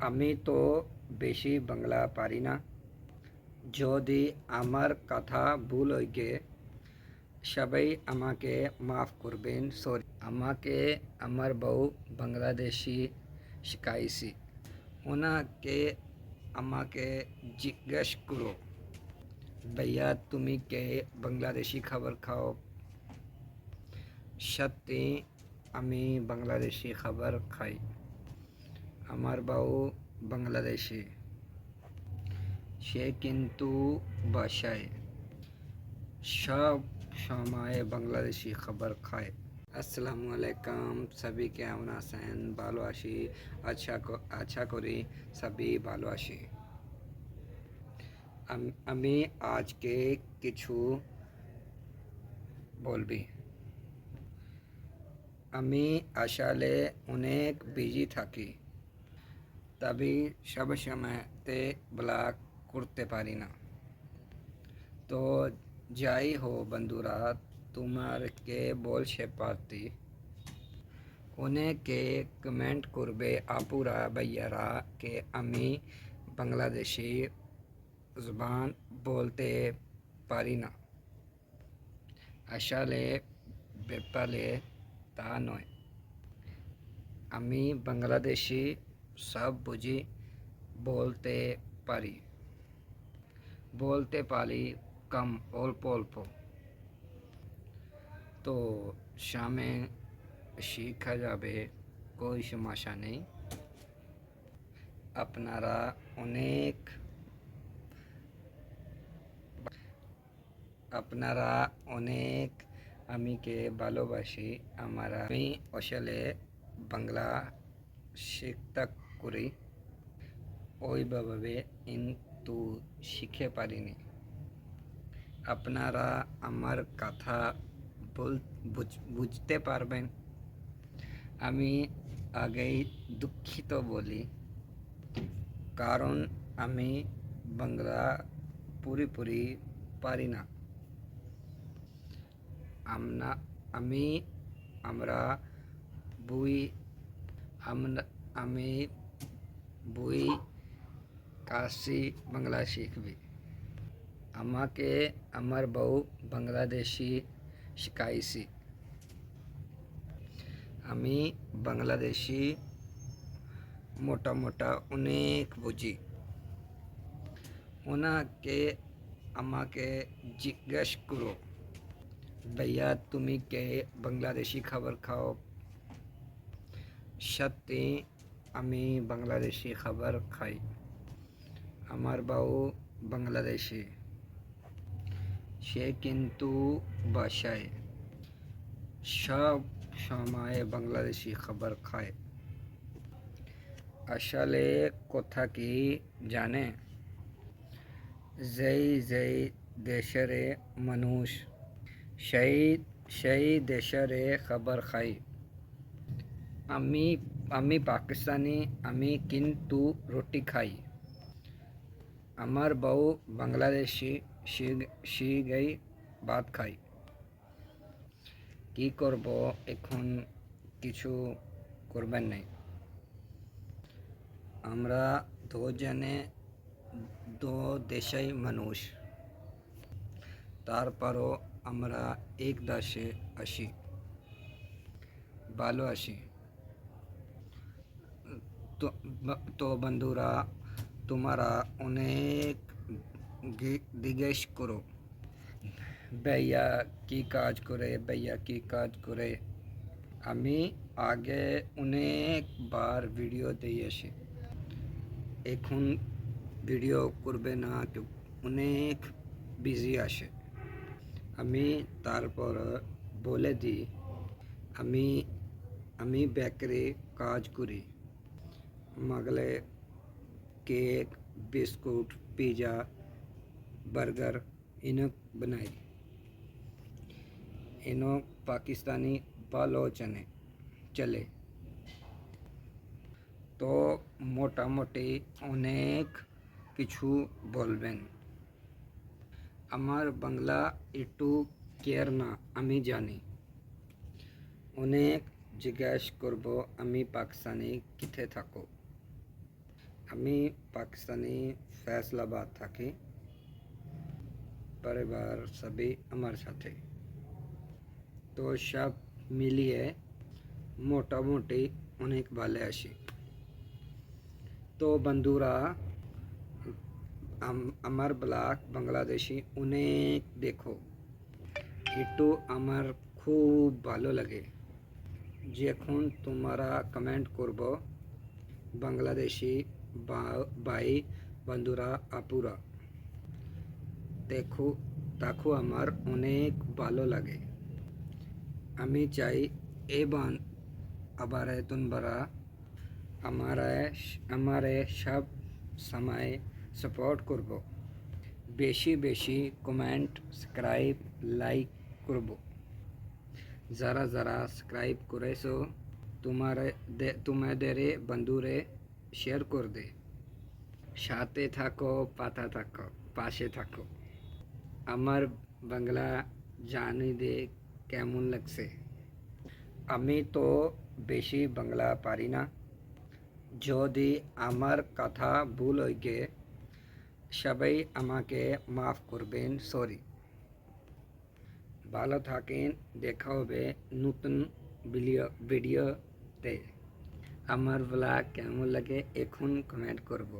আমি তো বেশি বাংলা পারি না। যদি আমার কথা ভুল হয়ে সবাই আমাকে মাফ করবেন, সরি। আমাকে আমার বউ বাংলাদেশি শিখাইছি। ওনাকে আমাকে জিজ্ঞেস করো, ভাইয়া, তুমি কে? বাংলাদেশি খাবার খাও? সত্যি, আমি বাংলাদেশি খাবার খাই। আমার বউ বাংলাদেশি। সে কিন্তু বাসায় সব সময় বাংলাদেশি খাবার খায়। আসসালামু আলাইকুম সবই কেমন আছেন? ভালো আছি আচ্ছা আশা করি সবই ভালো আম- আমি আজকে কিছু বলবি। আমি আসলে অনেক বিজি থাকি। তবে সব সময়তে ব্লগ করতে পারি না তো যাই হো বন্ধুরা তোমারকে বলছে পারতি অনেকে কমেন্ট করবে আপুরা ভাইয়ারা কে আমি বাংলাদেশি জবান বলতে পারি না আসলে ব্যাপারে তা নয় আমি বাংলাদেশি সব বুঝি বলতে পারি। বলতে পারি কম অল্প অল্প। তো সামনে শেখা যাবে કોઈ সমস্যা নেই? আপনারা অনেক আপনারা অনেক আমিকে ভালোবাসি। আমার আমি আসলে বাংলা শিখতে করি ওইভাবে কিন্তু শিখে পারিনি। আপনারা আমার কথা বুঝতে পারবেন। আমি আগেই দুঃখিত বলি। কারণ আমি বাংলা পুরোপুরি পারি না। আমরা আমি, আমরা বই আমরা আমি বই, কাশি, বাংলা শিখবি। আমাকে আমার বউ বাংলাদেশি শিখাইছি। আমি বাংলাদেশি, মোটা মোটা অনেক বুঝি। ওনাকে, আমাকে জিজ্ঞেস করো, ভাইয়া, তুমি কে? বাংলাদেশি খাবার খাও? সত্যি আমি বাংলাদেশি খাবার খাই। আমার বউ বাংলাদেশি। সে কিন্তু বাসায়। সব সময় বাংলাদেশি খাবার খায়। আসলে কথা কি জানে? যেই যেই দেশের মানুষ, সেই সেই দেশের খাবার খাই আমি আমি পাকিস্তানি, আমি কিন্তু রুটি খাই। আমার বউ বাংলাদেশি শিখাই ভাত খাই কি করব এখন কিছু করবেন নাই। আমরা দুজনে দু দেশাই মানুষ। তারপরও আমরা এক দেশে আসি। ভালো আসি তো বন্ধুরা, তোমরা অনেক জিজ্ঞেস করো। ভাইয়া কি কাজ করে, ভাইয়া কি কাজ করে? আমি আগে অনেকবার ভিডিও দিয়েছি। এখন ভিডিও করবে না অনেক বিজি আসে আমি তারপর বলে দিই, আমি আমি বেকারি কাজ করি। মাগলে কেক বিস্কুট পিজা बर्गर इन्हें बनाई इन्हों पाकिस्तानी पालो चने चले তো মোটামুটি অনেক কিছু বলবেন আমার বাংলা একটু কেয়ার না আমি জানি অনেক জিজ্ঞাস করব আমি পাকিস্তানি কিথে থাকো আমি পাকিস্তানি ফ্যাসলাবাদ থাকি। পরিবার সবই আমার সাথে। তো সব মিলিয়ে মোটামুটি অনেক ভালো আসি তো বন্ধুরা আমার ব্লাক বাংলাদেশি অনেক দেখো। একটু আমার খুব ভালো লাগে। যখন তোমরা কমেন্ট করব বাংলাদেশি ভাই বন্ধুরা আপুরা। দেখো দেখো আমার অনেক ভালো লাগে। আমি চাই এবার আবার তোমরা আমার আমার সব সময় সাপোর্ট করব। বেশি বেশি কমেন্ট সাবস্ক্রাইব লাইক করব। যারা যারা সাবস্ক্রাইব করেছ, তোমার তোমাদের বন্ধুরে শেয়ার কর দে সাথে থাকো, পাতা থাকো, পাশে থাকো। আমার বাংলা জানি দে কেমন লাগছে? আমি তো বেশি বাংলা পারি না। যদি আমার কথা ভুল গে সবাই আমাকে মাফ করবেন সরি ভালো থাকেন, দেখা হবে নতুন ভিডিও ভিডিওতে আমার ব্লগ কেমন লাগে? এখন কমেন্ট করব।